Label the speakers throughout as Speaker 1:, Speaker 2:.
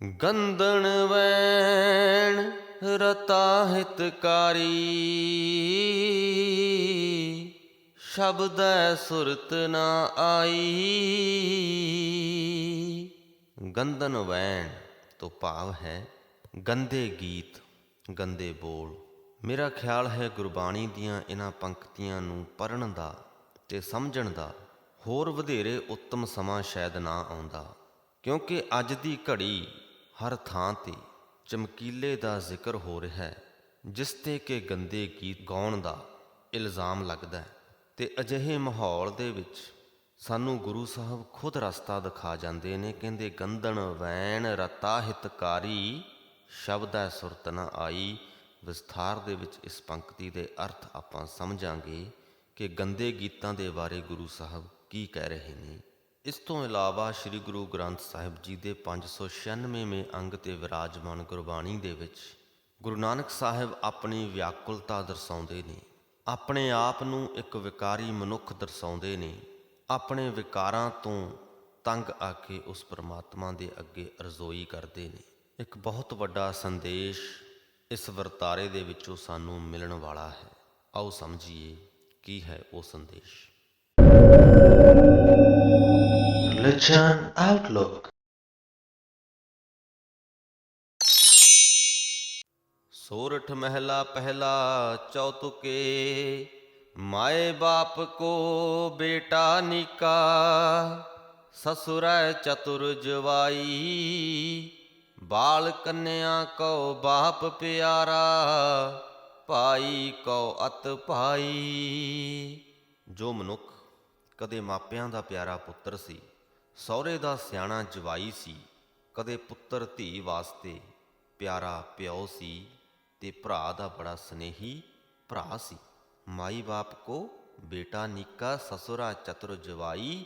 Speaker 1: ਗੰਦਣ ਵੈਣ ਰਤਾ ਹਿਤਕਾਰੀ ਸ਼ਬਦੈ ਸੁਰਤ ਨਾ ਆਈ। ਗੰਦਨ ਵੈਣ ਤੋਂ ਭਾਵ ਹੈ ਗੰਦੇ ਗੀਤ, ਗੰਦੇ ਬੋਲ। ਮੇਰਾ ਖਿਆਲ ਹੈ ਗੁਰਬਾਣੀ ਦੀਆਂ ਇਹਨਾਂ ਪੰਕਤੀਆਂ ਨੂੰ ਪੜ੍ਹਨ ਦਾ ਤੇ ਸਮਝਣ ਦਾ ਹੋਰ ਵਧੇਰੇ ਉੱਤਮ ਸਮਾਂ ਸ਼ਾਇਦ ਨਾ ਆਉਂਦਾ, ਕਿਉਂਕਿ ਅੱਜ ਦੀ ਘੜੀ ਹਰ ਥਾਂ ਤੇ ਚਮਕੀਲੇ ਦਾ ਜ਼ਿਕਰ ਹੋ ਰਿਹਾ ਹੈ, ਜਿਸ ਤੇ ਕਿ ਗੰਦੇ ਗੀਤ ਗਾਉਣ ਦਾ ਇਲਜ਼ਾਮ ਲੱਗਦਾ ਹੈ ਤੇ ਅਜਿਹੇ ਮਾਹੌਲ ਦੇ ਵਿੱਚ ਸਾਨੂੰ ਗੁਰੂ ਸਾਹਿਬ ਖੁਦ ਰਸਤਾ ਦਿਖਾ ਜਾਂਦੇ ਨੇ, ਕਹਿੰਦੇ, ਗੰਧਣ ਵੈਣ ਰਤਾ ਹਿਤਕਾਰੀ ਸ਼ਬਦੈ ਸੁਰਤ ਨ ਆਈ। ਵਿਸਥਾਰ ਦੇ ਵਿੱਚ ਇਸ ਪੰਕਤੀ ਦੇ ਅਰਥ ਆਪਾਂ ਸਮਝਾਂਗੇ ਕਿ ਗੰਦੇ ਗੀਤਾਂ ਦੇ ਬਾਰੇ ਗੁਰੂ ਸਾਹਿਬ ਕੀ ਕਹਿ ਰਹੇ ਨੇ। ਇਸ ਤੋਂ ਇਲਾਵਾ ਸ੍ਰੀ ਗੁਰੂ ਗ੍ਰੰਥ ਸਾਹਿਬ ਜੀ ਦੇ 596ਵੇਂ ਅੰਗ ਤੇ ਵਿਰਾਜਮਾਨ ਗੁਰਬਾਣੀ ਦੇ ਵਿੱਚ ਗੁਰੂ ਨਾਨਕ ਸਾਹਿਬ ਆਪਣੀ ਵਿਆਕੁਲਤਾ ਦਰਸਾਉਂਦੇ ਨੇ, ਆਪਣੇ ਆਪ ਨੂੰ ਇੱਕ ਵਿਕਾਰੀ ਮਨੁੱਖ ਦਰਸਾਉਂਦੇ ਨੇ, ਆਪਣੇ ਵਿਕਾਰਾਂ ਤੋਂ ਤੰਗ ਆ ਕੇ ਉਸ ਪਰਮਾਤਮਾ ਦੇ ਅੱਗੇ ਅਰਜ਼ੋਈ ਕਰਦੇ ਨੇ। ਇੱਕ ਬਹੁਤ ਵੱਡਾ ਸੰਦੇਸ਼ ਇਸ ਵਰਤਾਰੇ ਦੇ ਵਿੱਚੋਂ ਸਾਨੂੰ ਮਿਲਣ ਵਾਲਾ ਹੈ। ਆਓ ਸਮਝੀਏ, ਕੀ ਹੈ ਉਹ ਸੰਦੇਸ਼? Religion Outlook. ਸੋਰਠ ਮਹਿਲਾ ਪਹਿਲਾ ਚੌਤੁਕੇ, ਮਾਏ ਬਾਪ ਕੋ ਬੇਟਾ ਨਿਕਾ, ਸਸੁਰੈ ਚਤੁਰ ਜਵਾਈ, ਬਾਲ ਕੰਨਿਆ ਕੋ ਬਾਪ ਪਿਆਰਾ, ਭਾਈ ਕੋ ਅਤ ਭਾਈ। ਜੋ ਮਨੁੱਖ ਕਦੇ ਮਾਪਿਆਂ ਦਾ ਪਿਆਰਾ ਪੁੱਤਰ ਸੀ ਸਹੁਰੇ ਦਾ ਸਿਆਣਾ ਜਵਾਈ ਸੀ, ਕਦੇ ਪੁੱਤਰ ਧੀ ਵਾਸਤੇ ਪਿਆਰਾ ਪਿਓ ਸੀ ਤੇ ਭਰਾ ਦਾ ਬੜਾ ਸਨੇਹੀ ਭਰਾ ਸੀ। ਮਾਈ ਬਾਪ ਕੋ ਬੇਟਾ ਨਿੱਕਾ ਸਸੁਰਾ ਚਤੁਰ ਜਵਾਈ,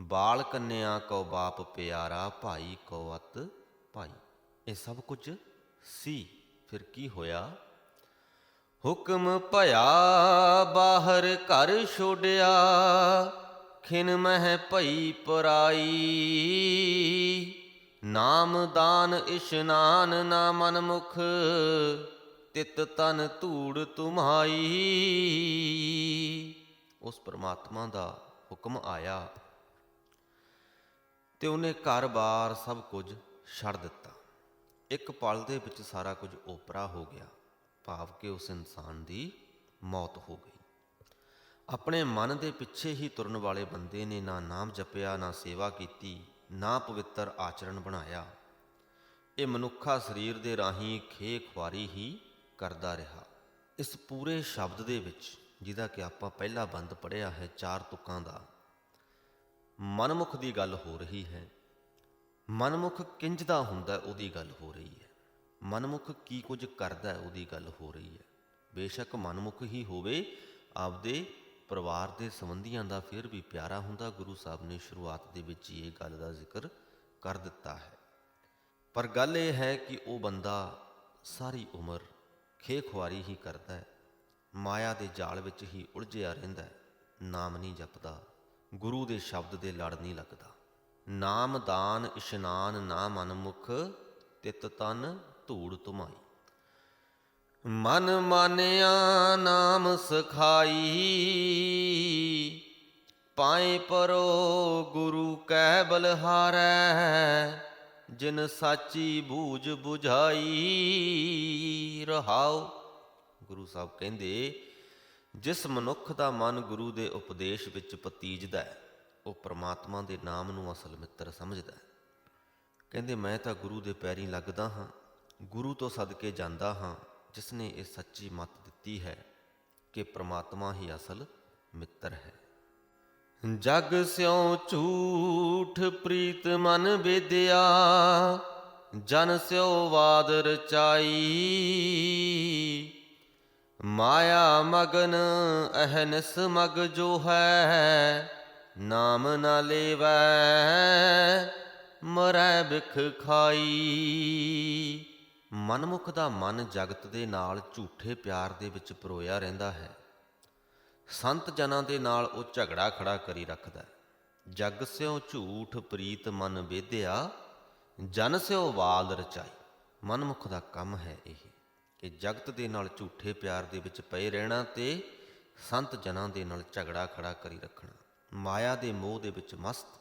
Speaker 1: ਬਾਲ ਕੰਨਿਆ ਕੋ ਬਾਪ ਪਿਆਰਾ ਭਾਈ ਕੋ ਅਤ ਭਾਈ। ਇਹ ਸਭ ਕੁਝ ਸੀ। ਫਿਰ ਕੀ ਹੋਇਆ? ਹੁਕਮ ਭਇਆ ਬਾਹਰ ਘਰ ਛੋੜਿਆ ਖਿਨ ਮਹਿ ਭਈ ਪਰਾਈ। ਨਾਮ ਦਾਨ ਇਸ਼ਨਾਨ ਨਾ ਮਨ ਮੁਖ, ਤਿਤ ਤਨ ਧੂੜ ਤੁਮਾਈ। ਉਸ ਪਰਮਾਤਮਾ ਦਾ ਹੁਕਮ ਆਇਆ ਤੇ ਉਹਨੇ ਘਰ-ਬਾਰ ਸਭ ਕੁਝ ਛੱਡ ਦਿੱਤਾ। ਇੱਕ ਪਲ ਦੇ ਵਿੱਚ ਸਾਰਾ ਕੁਝ ਓਪਰਾ ਹੋ ਗਿਆ। ਭਾਵ ਕਿ ਉਸ ਇਨਸਾਨ ਦੀ ਮੌਤ ਹੋ ਗਈ। ਆਪਣੇ ਮਨ ਦੇ ਪਿੱਛੇ ਹੀ ਤੁਰਨ ਵਾਲੇ ਬੰਦੇ ਨੇ ਨਾ ਨਾਮ ਜਪਿਆ, ਨਾ ਸੇਵਾ ਕੀਤੀ, ਨਾ ਪਵਿੱਤਰ ਆਚਰਣ ਬਣਾਇਆ। ਇਹ ਮਨੁੱਖਾ ਸਰੀਰ ਦੇ ਰਾਹੀਂ ਖੇ ਖੁਆਰੀ ਹੀ ਕਰਦਾ ਰਿਹਾ। ਇਸ ਪੂਰੇ ਸ਼ਬਦ ਦੇ ਵਿੱਚ, ਜਿਹਦਾ ਕਿ ਆਪਾਂ ਪਹਿਲਾ ਬੰਦ ਪੜਿਆ ਹੈ ਚਾਰ ਤੁਕਾਂ ਦਾ, ਮਨਮੁਖ ਦੀ ਗੱਲ ਹੋ ਰਹੀ ਹੈ। ਮਨਮੁਖ ਕਿੰਜ ਦਾ ਹੁੰਦਾ ਉਹਦੀ ਗੱਲ ਹੋ ਰਹੀ ਹੈ। ਮਨਮੁਖ ਕੀ ਕੁਝ ਕਰਦਾ ਉਹਦੀ ਗੱਲ ਹੋ ਰਹੀ ਹੈ। ਬੇਸ਼ੱਕ ਮਨਮੁਖ ਹੀ ਹੋਵੇ, ਆਪਦੇ ਪਰਿਵਾਰ ਦੇ ਸੰਬੰਧੀਆਂ ਦਾ ਫਿਰ ਵੀ ਪਿਆਰਾ ਹੁੰਦਾ, ਗੁਰੂ ਸਾਹਿਬ ਨੇ ਸ਼ੁਰੂਆਤ ਦੇ ਵਿੱਚ ਹੀ ਇਹ ਗੱਲ ਦਾ ਜ਼ਿਕਰ ਕਰ ਦਿੱਤਾ ਹੈ। ਪਰ ਗੱਲ ਇਹ ਹੈ ਕਿ ਉਹ ਬੰਦਾ ਸਾਰੀ ਉਮਰ ਖੇ ਹੀ ਕਰਦਾ ਹੈ, ਮਾਇਆ ਦੇ ਜਾਲ ਵਿੱਚ ਹੀ ਉਲਝਿਆ ਰਹਿੰਦਾ ਹੈ, ਨਾਮ ਨਹੀਂ ਜਪਦਾ, ਗੁਰੂ ਦੇ ਸ਼ਬਦ ਦੇ ਲੜ ਨਹੀਂ ਲੱਗਦਾ। ਨਾਮ ਦਾਨ ਇਸ਼ਨਾਨ ਨਾ ਮਨਮੁਖ ਤਿਤ ਤਨ ਧੂੜ ਤੁਮਾਈ ਮਨ ਮਾਨਿਆ ਨਾਮ ਸਖਾਈ, ਪਾਏ ਪਰੋ ਗੁਰੂ ਕੈ ਬਲਹਾਰੈ, ਜਿਨ ਸਾਚੀ ਬੂਝ 부ਝਾਈ ਰਹਾਉ, ਗੁਰੂ ਸਾਹਿਬ ਕਹਿੰਦੇ, ਜਿਸ ਮਨੁੱਖ ਦਾ ਮਨ ਗੁਰੂ ਦੇ ਉਪਦੇਸ਼ ਵਿੱਚ ਪਤੀਜਦਾ ਹੈ, ਉਹ ਪ੍ਰਮਾਤਮਾ ਦੇ ਨਾਮ ਨੂੰ ਅਸਲ ਮਿੱਤਰ ਸਮਝਦਾ ਹੈ। ਕਹਿੰਦੇ, ਮੈਂ ਤਾਂ ਗੁਰੂ ਦੇ ਪੈਰੀਂ ਲੱਗਦਾ ਹਾਂ, ਗੁਰੂ ਤੋਂ ਸਦਕੇ ਜਾਂਦਾ ਹਾਂ ਜਿਸ ਨੇ ਇਹ ਸੱਚੀ ਮੱਤ ਦਿੱਤੀ ਹੈ ਕਿ ਪ੍ਰਮਾਤਮਾ ਹੀ ਅਸਲ ਮਿੱਤਰ ਹੈ ਜਗ ਸਿਉ ਝੂਠ ਪ੍ਰੀਤ ਮਨ ਵੇਦਿਆ ਜਨ ਸਿਉ ਵਾਦ ਰਚਾਈ ਮਾਇਆ ਮਗਨ ਅਹਨਸ ਮਗ ਜੋ ਹੈ ਨਾਮ ਨਾ ਲੇਵੈ ਮਰੈ ਬਿਖ ਖਾਈ ਮਨਮੁਖ ਦਾ ਮਨ ਜਗਤ ਦੇ ਨਾਲ ਝੂਠੇ ਪਿਆਰ ਦੇ ਵਿੱਚ ਪਰੋਇਆ ਰਹਿੰਦਾ ਹੈ। ਸੰਤ ਜਨਾਂ ਦੇ ਨਾਲ ਉਹ ਝਗੜਾ ਖੜਾ ਕਰੀ ਰੱਖਦਾ ਜਗ ਸਿਉ ਝੂਠ ਪ੍ਰੀਤ ਮਨ ਵੇਧਿਆ ਜਨ ਸਿਓ ਵਾਲ ਰਚਾਈ। ਮਨਮੁਖ ਦਾ ਕੰਮ ਹੈ ਇਹ ਕਿ ਜਗਤ ਦੇ ਨਾਲ ਝੂਠੇ ਪਿਆਰ ਦੇ ਵਿੱਚ ਪਏ ਰਹਿਣਾ ਤੇ ਸੰਤ ਜਨਾਂ ਦੇ ਨਾਲ ਝਗੜਾ ਖੜਾ ਕਰੀ ਰੱਖਣਾ। ਮਾਇਆ ਦੇ ਮੋਹ ਦੇ ਵਿੱਚ ਮਸਤ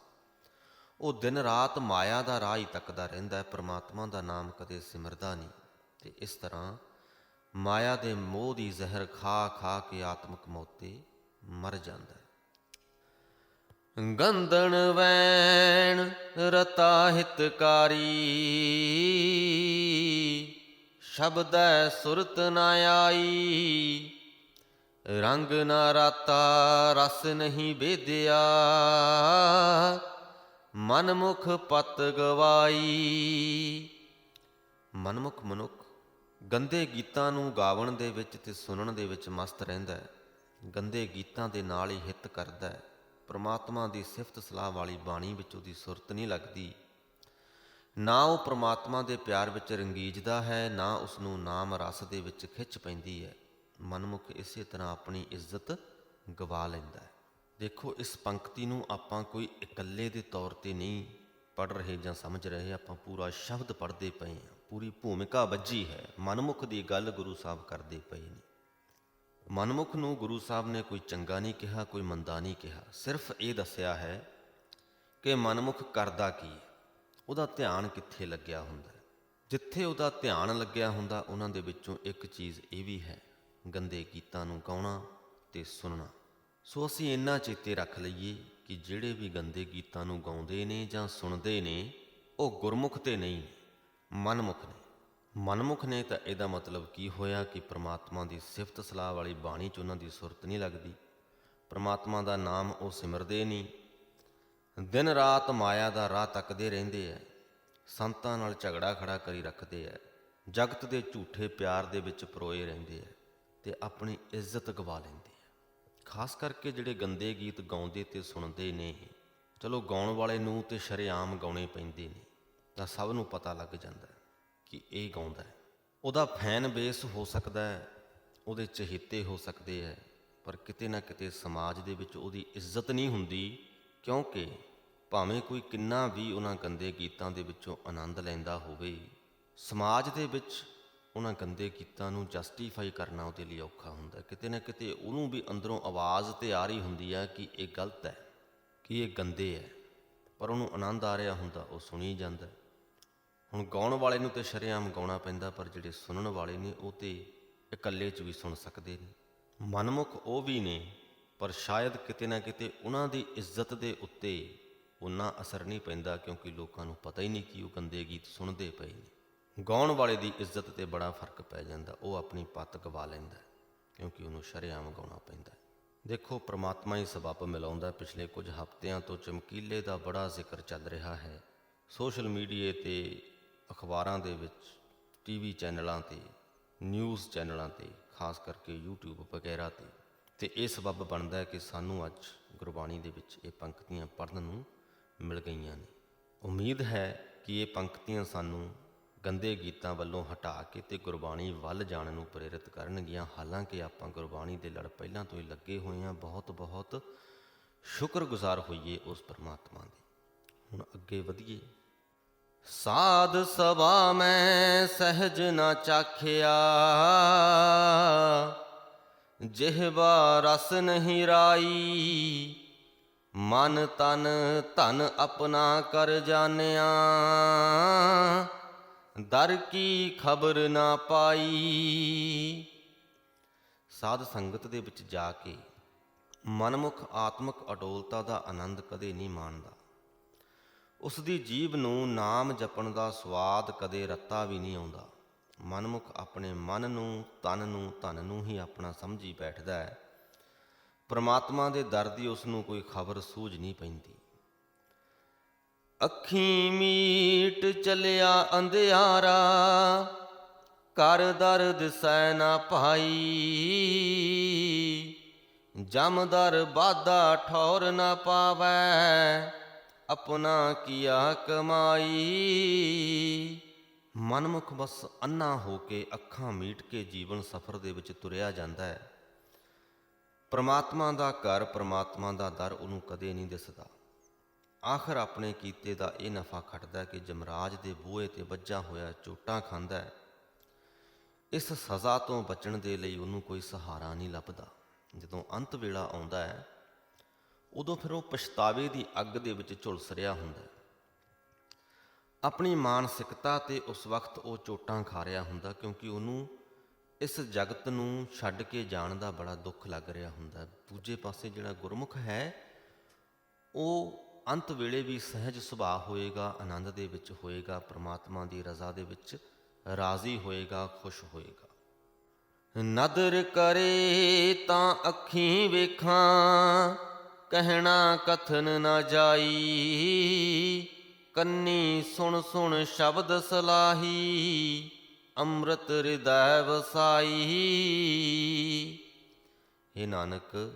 Speaker 1: ਉਹ ਦਿਨ ਰਾਤ ਮਾਇਆ ਦਾ ਰਾਹ ਹੀ ਤੱਕਦਾ ਰਹਿੰਦਾ ਹੈ, ਪ੍ਰਮਾਤਮਾ ਦਾ ਨਾਮ ਕਦੇ ਸਿਮਰਦਾ ਨਹੀਂ। ਤੇ ਇਸ ਤਰ੍ਹਾਂ ਮਾਇਆ ਦੇ ਮੋਹ ਦੀ ਜ਼ਹਿਰ ਖਾ ਖਾ ਕੇ ਆਤਮਿਕ ਮੌਤੇ ਮਰ ਜਾਂਦਾ ਹੈ। ਗੰਦਣ ਵੈਣ ਰਤਾ ਹਿਤਕਾਰੀ, ਸ਼ਬਦੈ ਸੁਰਤ ਨਾ ਆਈ, ਰੰਗ ਨਾ ਰਾਤਾ ਰਸ ਨਹੀਂ ਵੇਦਿਆ। ਮਨਮੁਖ ਪਤ ਗਵਾਈ। ਮਨਮੁਖ ਮਨੁੱਖ, ਗੰਦੇ ਗੀਤਾਂ ਨੂੰ ਗਾਵਣ ਦੇ ਵਿੱਚ ਤੇ ਸੁਣਨ ਦੇ ਵਿੱਚ ਮਸਤ ਰਹਿੰਦਾ ਹੈ। ਗੰਦੇ ਗੀਤਾਂ ਦੇ ਨਾਲ ਹੀ ਹਿੱਤ ਕਰਦਾ ਹੈ। ਪ੍ਰਮਾਤਮਾ ਦੀ ਸਿਫਤ ਸਲਾਹ ਵਾਲੀ ਬਾਣੀ ਵਿੱਚ ਉਹਦੀ ਸੁਰਤ ਨਹੀਂ ਲੱਗਦੀ। ਨਾ ਉਹ ਪ੍ਰਮਾਤਮਾ ਦੇ ਪਿਆਰ ਵਿੱਚ ਰੰਗੀਜਦਾ ਹੈ, ਨਾ ਉਸ ਨੂੰ ਨਾਮ ਰਸ ਦੇ ਵਿੱਚ ਖਿੱਚ ਪੈਂਦੀ ਹੈ। ਮਨਮੁਖ ਇਸੇ ਤਰ੍ਹਾਂ ਆਪਣੀ ਇੱਜ਼ਤ ਗਵਾ ਲੈਂਦਾ ਹੈ। ਦੇਖੋ, ਇਸ ਪੰਕਤੀ ਨੂੰ ਆਪਾਂ ਕੋਈ ਇਕੱਲੇ ਦੇ ਤੌਰ ਤੇ ਨਹੀਂ ਪੜ ਰਹੇ ਜਾਂ ਸਮਝ ਰਹੇ, ਆਪਾਂ ਪੂਰਾ ਸ਼ਬਦ ਪੜ੍ਹਦੇ ਪਏ ਹਾਂ। ਪੂਰੀ ਭੂਮਿਕਾ ਵੱਜੀ ਹੈ। ਮਨਮੁਖ ਦੀ ਗੱਲ ਗੁਰੂ ਸਾਹਿਬ ਕਰਦੇ ਪਏ ਨੇ। ਮਨਮੁਖ ਨੂੰ ਗੁਰੂ ਸਾਹਿਬ ਨੇ ਕੋਈ ਚੰਗਾ ਨਹੀਂ ਕਿਹਾ, ਕੋਈ ਮੰਦਾ ਨਹੀਂ ਕਿਹਾ। ਸਿਰਫ ਇਹ ਦੱਸਿਆ ਹੈ ਕਿ ਮਨਮੁਖ ਕਰਦਾ ਕੀ ਹੈ? ਉਹਦਾ ਧਿਆਨ ਕਿੱਥੇ ਲੱਗਿਆ ਹੁੰਦਾ ਹੈ? ਜਿੱਥੇ ਉਹਦਾ ਧਿਆਨ ਲੱਗਿਆ ਹੁੰਦਾ, ਉਹਨਾਂ ਦੇ ਵਿੱਚੋਂ ਇੱਕ ਚੀਜ਼ ਇਹ ਵੀ ਹੈ। ਗੰਦੇ ਗੀਤਾਂ ਨੂੰ ਗਾਉਣਾ ਤੇ ਸੁਣਨਾ। ਸੋ ਅਸੀਂ ਇੰਨਾ ਚੇਤੇ ਰੱਖ ਲਈਏ ਕਿ ਜਿਹੜੇ ਵੀ ਗੰਦੇ ਗੀਤਾਂ ਨੂੰ ਗਾਉਂਦੇ ਨੇ ਜਾਂ ਸੁਣਦੇ ਨੇ, ਉਹ ਗੁਰਮੁਖ ਤੇ ਨਹੀਂ, ਮਨਮੁਖ ਨੇ। ਮਨਮੁਖ ਨੇ ਤਾਂ ਇਹਦਾ ਮਤਲਬ ਕੀ ਹੋਇਆ ਕਿ ਪ੍ਰਮਾਤਮਾ ਦੀ ਸਿਫਤ ਸਲਾਹ ਵਾਲੀ ਬਾਣੀ 'ਚ ਉਹਨਾਂ ਦੀ ਸੁਰਤ ਨਹੀਂ ਲੱਗਦੀ। ਪ੍ਰਮਾਤਮਾ ਦਾ ਨਾਮ ਉਹ ਸਿਮਰਦੇ ਨਹੀਂ। ਦਿਨ ਰਾਤ ਮਾਇਆ ਦਾ ਰਾਹ ਤੱਕਦੇ ਰਹਿੰਦੇ ਐ, ਸੰਤਾਂ ਨਾਲ ਝਗੜਾ ਖੜਾ ਕਰੀ ਰੱਖਦੇ ਐ, ਜਗਤ ਦੇ ਝੂਠੇ ਪਿਆਰ ਦੇ ਵਿੱਚ ਪਰੋਏ ਰਹਿੰਦੇ ਐ ਤੇ ਆਪਣੀ ਇੱਜ਼ਤ ਗਵਾ ਲੈਂਦੇ ਖਾਸ ਕਰਕੇ ਜਿਹੜੇ ਗੰਦੇ ਗੀਤ ਗਾਉਂਦੇ ਤੇ ਸੁਣਦੇ ਨੇ, ਚਲੋ ਗਾਉਣ ਵਾਲੇ ਨੂੰ ਤੇ ਸ਼ਰੇਆਮ ਗਾਉਣੇ ਪੈਂਦੇ ਨੇ, ਤਾਂ ਸਭ ਨੂੰ ਪਤਾ ਲੱਗ ਜਾਂਦਾ ਕਿ ਇਹ ਗਾਉਂਦਾ ਹੈ। ਉਹਦਾ ਫੈਨ ਬੇਸ ਹੋ ਸਕਦਾ ਹੈ, ਉਹਦੇ ਚਹੇਤੇ ਹੋ ਸਕਦੇ ਹੈ, ਪਰ ਕਿਤੇ ਨਾ ਕਿਤੇ ਸਮਾਜ ਦੇ ਵਿੱਚ ਉਹਦੀ ਇੱਜ਼ਤ ਨਹੀਂ ਹੁੰਦੀ, ਕਿਉਂਕਿ ਭਾਵੇਂ ਕੋਈ ਕਿੰਨਾ ਵੀ ਉਹਨਾਂ ਗੰਦੇ ਗੀਤਾਂ ਦੇ ਵਿੱਚੋਂ ਆਨੰਦ ਲੈਂਦਾ ਹੋਵੇ, ਸਮਾਜ ਦੇ ਵਿੱਚ ਉਹਨਾਂ ਗੰਦੇ ਗੀਤਾਂ ਨੂੰ ਜਸਟੀਫਾਈ ਕਰਨਾ ਉਹਦੇ ਲਈ ਔਖਾ ਹੁੰਦਾ। ਕਿਤੇ ਨਾ ਕਿਤੇ ਉਹਨੂੰ ਵੀ ਅੰਦਰੋਂ ਆਵਾਜ਼ ਤੇ ਆ ਰਹੀ ਹੁੰਦੀ ਆ ਕਿ ਇਹ ਗਲਤ ਹੈ, ਕਿ ਇਹ ਗੰਦੇ ਹੈ। ਪਰ ਉਹਨੂੰ ਆਨੰਦ ਆ ਰਿਹਾ ਹੁੰਦਾ, ਉਹ ਸੁਣੀ ਜਾਂਦਾ। ਹੁਣ ਗਾਉਣ ਵਾਲੇ ਨੂੰ ਤੇ ਸ਼ਰੇਆਮ ਗਾਉਣਾ ਪੈਂਦਾ, ਪਰ ਜਿਹੜੇ ਸੁਣਨ ਵਾਲੇ ਨੇ ਉਹ ਤੇ ਇਕੱਲੇ 'ਚ ਵੀ ਸੁਣ ਸਕਦੇ ਨੇ। ਮਨਮੁਖ ਉਹ ਵੀ ਨੇ, ਪਰ ਸ਼ਾਇਦ ਕਿਤੇ ਨਾ ਕਿਤੇ ਉਹਨਾਂ ਦੀ ਇੱਜ਼ਤ ਦੇ ਉੱਤੇ ਉਨਾ ਅਸਰ ਨਹੀਂ ਪੈਂਦਾ, ਕਿਉਂਕਿ ਲੋਕਾਂ ਨੂੰ ਪਤਾ ਹੀ ਨਹੀਂ ਕਿ ਉਹ ਗੰਦੇ ਗੀਤ ਸੁਣਦੇ ਪਏ ਨੇ। ਗਾਉਣ ਵਾਲੇ ਦੀ ਇੱਜ਼ਤ ਤੇ ਬੜਾ ਫ਼ਰਕ ਪੈ ਜਾਂਦਾ, ਉਹ ਆਪਣੀ ਪੱਤ ਗਵਾ ਲੈਂਦਾ ਕਿਉਂਕਿ ਉਹਨੂੰ ਸ਼ਰੇਆਮ ਗਾਉਣਾ ਪੈਂਦਾ ਦੇਖੋ, ਪ੍ਰਮਾਤਮਾ ਹੀ ਸਬਬ ਮਿਲਾਉਂਦਾ ਪਿਛਲੇ ਕੁਝ ਹਫ਼ਤਿਆਂ ਤੋਂ ਚਮਕੀਲੇ ਦਾ ਬੜਾ ਜ਼ਿਕਰ ਚੱਲ ਰਿਹਾ ਹੈ। ਸੋਸ਼ਲ ਮੀਡੀਆ ਤੇ ਅਖਬਾਰਾਂ ਦੇ ਵਿੱਚ, ਟੀਵੀ ਚੈਨਲਾਂ ਤੇ, ਨਿਊਜ਼ ਚੈਨਲਾਂ ਤੇ, ਖਾਸ ਕਰਕੇ YouTube ਵਗੈਰਾ ਤੇ ਤੇ ਇਹ ਸਬਬ ਬਣਦਾ ਕਿ ਸਾਨੂੰ ਅੱਜ ਗੁਰਬਾਣੀ ਦੇ ਵਿੱਚ ਇਹ ਪੰਕਤੀਆਂ ਪੜ੍ਹਨ ਨੂੰ ਮਿਲ ਗਈਆਂ ਨੇ। ਉਮੀਦ ਹੈ ਕਿ ਇਹ ਪੰਕਤੀਆਂ ਸਾਨੂੰ ਗੰਦੇ ਗੀਤਾਂ ਵੱਲੋਂ ਹਟਾ ਕੇ ਤੇ ਗੁਰਬਾਣੀ ਵੱਲ ਜਾਣ ਨੂੰ ਪ੍ਰੇਰਿਤ ਕਰਨਗੀਆਂ। ਹਾਲਾਂਕਿ ਆਪਾਂ ਗੁਰਬਾਣੀ ਦੇ ਲੜ ਪਹਿਲਾਂ ਤੋਂ ਹੀ ਲੱਗੇ ਹੋਏ ਹਾਂ। ਬਹੁਤ ਬਹੁਤ ਸ਼ੁਕਰਗੁਜ਼ਾਰ ਹੋਈਏ ਉਸ ਪਰਮਾਤਮਾ ਦੇ। ਹੁਣ ਅੱਗੇ ਵਧੀਏ। ਸਾਧ ਸਭਾ ਮੈਂ ਸਹਿਜ ਨਾ ਚਾਖਿਆ। ਜਿਹਵਾ ਰਸ ਨਹੀਂ ਰਾਈ, ਮਨ ਤਨ ਧਨ ਆਪਣਾ ਕਰ ਜਾਣਿਆ। ਦਰ ਕੀ ਖਬਰ ਨਾ ਪਾਈ। ਸਾਧ ਸੰਗਤ ਦੇ ਵਿੱਚ ਜਾ ਕੇ ਮਨਮੁਖ ਆਤਮਿਕ ਅਡੋਲਤਾ ਦਾ ਆਨੰਦ ਕਦੇ ਨਹੀਂ ਮਾਣਦਾ। ਉਸ ਦੀ ਜੀਬ ਨੂੰ ਨਾਮ ਜਪਣ ਦਾ ਸਵਾਦ ਕਦੇ ਰੱਤਾ ਵੀ ਨਹੀਂ ਆਉਂਦਾ। ਮਨਮੁਖ ਆਪਣੇ ਮਨ ਨੂੰ, ਤਨ ਨੂੰ, ਧਨ ਨੂੰ ਹੀ ਆਪਣਾ ਸਮਝੀ ਬੈਠਦਾ ਹੈ। ਪ੍ਰਮਾਤਮਾ ਦੇ ਦਰ ਦੀ ਉਸ ਨੂੰ ਕੋਈ ਖਬਰ ਸੂਝ ਨਹੀਂ ਪੈਂਦੀ। ਅੱਖੀ ਮੀਟ ਚਲਿਆ ਅੰਧਿਆਰਾ ਕਰ ਦਰ ਦਿਸੈ ਨਾ ਭਾਈ। ਜਮਦਰ ਬਾਦਾ ਠੌਰ ਨਾ ਪਾਵੈ, ਆਪਣਾ ਕੀਆ ਕਮਾਈ। ਮਨਮੁਖ ਬਸ ਅੰਨਾ ਹੋ ਕੇ ਅੱਖਾਂ ਮੀਟ ਕੇ ਜੀਵਨ ਸਫਰ ਦੇ ਵਿੱਚ ਤੁਰਿਆ ਜਾਂਦਾ ਹੈ। ਪਰਮਾਤਮਾ ਦਾ ਘਰ ਪਰਮਾਤਮਾ ਦਾ ਦਰ ਉਹਨੂੰ ਕਦੇ ਨਹੀਂ ਦਿਸਦਾ। ਆਖਰ ਆਪਣੇ ਕੀਤੇ ਦਾ ਇਹ ਨਫਾ ਖੱਟਦਾ ਕਿ ਜਮਰਾਜ ਦੇ ਬੂਹੇ ਤੇ ਵੱਜਾ ਹੋਇਆ ਚੋਟਾਂ ਖਾਂਦਾ ਹੈ। ਇਸ ਸਜ਼ਾ ਤੋਂ ਬਚਣ ਦੇ ਲਈ ਉਹਨੂੰ ਕੋਈ ਸਹਾਰਾ ਨਹੀਂ ਲੱਭਦਾ। ਜਦੋਂ ਅੰਤ ਵੇਲਾ ਆਉਂਦਾ ਹੈ, ਉਦੋਂ ਫਿਰ ਉਹ ਪਛਤਾਵੇ ਦੀ ਅੱਗ ਦੇ ਵਿੱਚ ਝੁਲਸ ਰਿਹਾ ਹੁੰਦਾ ਹੈ। ਆਪਣੀ ਮਾਨਸਿਕਤਾ ਤੇ ਉਸ ਵਕਤ ਉਹ ਚੋਟਾਂ ਖਾ ਰਿਹਾ ਹੁੰਦਾ ਕਿਉਂਕਿ ਉਹਨੂੰ ਇਸ ਜਗਤ ਨੂੰ ਛੱਡ ਕੇ ਜਾਣ ਦਾ ਬੜਾ ਦੁੱਖ ਲੱਗ ਰਿਹਾ ਹੁੰਦਾ ਦੂਜੇ ਪਾਸੇ ਜਿਹੜਾ ਗੁਰਮੁਖ ਹੈ, ਉਹ ਅੰਤ ਵੇਲੇ ਵੀ ਸਹਿਜ ਸੁਭਾਅ ਹੋਏਗਾ, ਆਨੰਦ ਦੇ ਵਿੱਚ ਹੋਏਗਾ, ਪ੍ਰਮਾਤਮਾ ਦੀ ਰਜ਼ਾ ਦੇ ਵਿੱਚ ਰਾਜ਼ੀ ਹੋਏਗਾ, ਖੁਸ਼ ਹੋਏਗਾ। ਨਦਰ ਕਰੇ ਤਾਂ ਅੱਖੀਂ ਵੇਖਾਂ, ਕਹਿਣਾ ਕਥਨ ਨਾ ਜਾਈ, ਕੰਨੀ ਸੁਣ ਸੁਣ ਸ਼ਬਦ ਸਲਾਹੀ, ਅੰਮ੍ਰਿਤ ਹਿਰਦੈ ਵਸਾਈ। हे ਨਾਨਕ